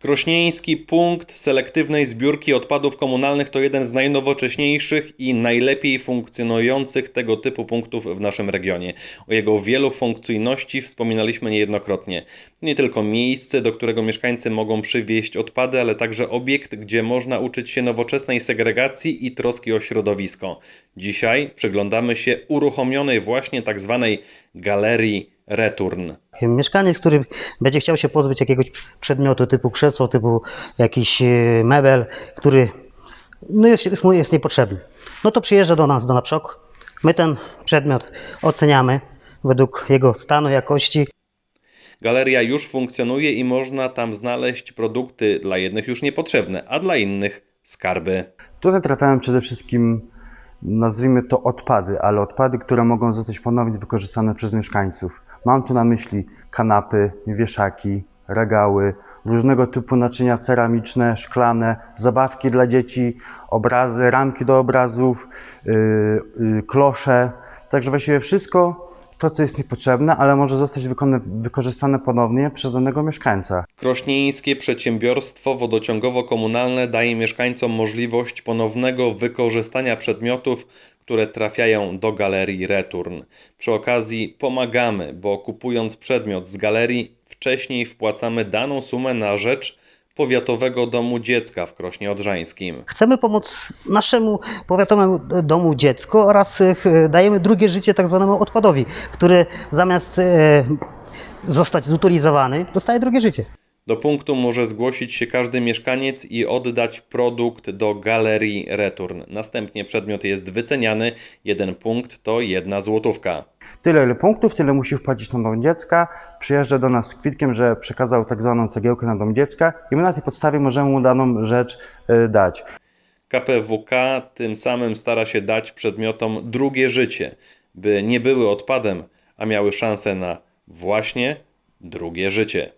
Krośnieński punkt selektywnej zbiórki odpadów komunalnych to jeden z najnowocześniejszych i najlepiej funkcjonujących tego typu punktów w naszym regionie. O jego wielu funkcyjności wspominaliśmy niejednokrotnie. Nie tylko miejsce, do którego mieszkańcy mogą przywieźć odpady, ale także obiekt, gdzie można uczyć się nowoczesnej segregacji i troski o środowisko. Dzisiaj przyglądamy się uruchomionej właśnie tak zwanej galerii Return. Mieszkaniec, który będzie chciał się pozbyć jakiegoś przedmiotu typu krzesło, typu jakiś e, mebel, który no jest, jest mu jest niepotrzebny, no to przyjeżdża do nas, do Naprzok. My ten przedmiot oceniamy według jego stanu, jakości. Galeria już funkcjonuje i można tam znaleźć produkty dla jednych już niepotrzebne, a dla innych skarby. Tutaj trafiają przede wszystkim, nazwijmy to odpady, ale odpady, które mogą zostać ponownie wykorzystane przez mieszkańców. Mam tu na myśli kanapy, wieszaki, regały, różnego typu naczynia ceramiczne, szklane, zabawki dla dzieci, obrazy, ramki do obrazów, yy, yy, klosze. Także właściwie wszystko to, co jest niepotrzebne, ale może zostać wykorzystane ponownie przez danego mieszkańca. Krośnieńskie przedsiębiorstwo wodociągowo-komunalne daje mieszkańcom możliwość ponownego wykorzystania przedmiotów, które trafiają do galerii Return. Przy okazji pomagamy, bo kupując przedmiot z galerii, wcześniej wpłacamy daną sumę na rzecz Powiatowego Domu Dziecka w Krośnie Odrzańskim. Chcemy pomóc naszemu powiatowemu domu dziecku oraz e, dajemy drugie życie tak zwanemu odpadowi, który zamiast e, zostać zutylizowany, dostaje drugie życie. Do punktu może zgłosić się każdy mieszkaniec i oddać produkt do galerii Return. Następnie przedmiot jest wyceniany. Jeden punkt to jedna złotówka. Tyle, ile punktów, tyle musi wpłacić na dom dziecka. Przyjeżdża do nas z kwitkiem, że przekazał tak zwaną cegiełkę na dom dziecka i my na tej podstawie możemy mu daną rzecz y, dać. KPWK tym samym stara się dać przedmiotom drugie życie, by nie były odpadem, a miały szansę na właśnie drugie życie.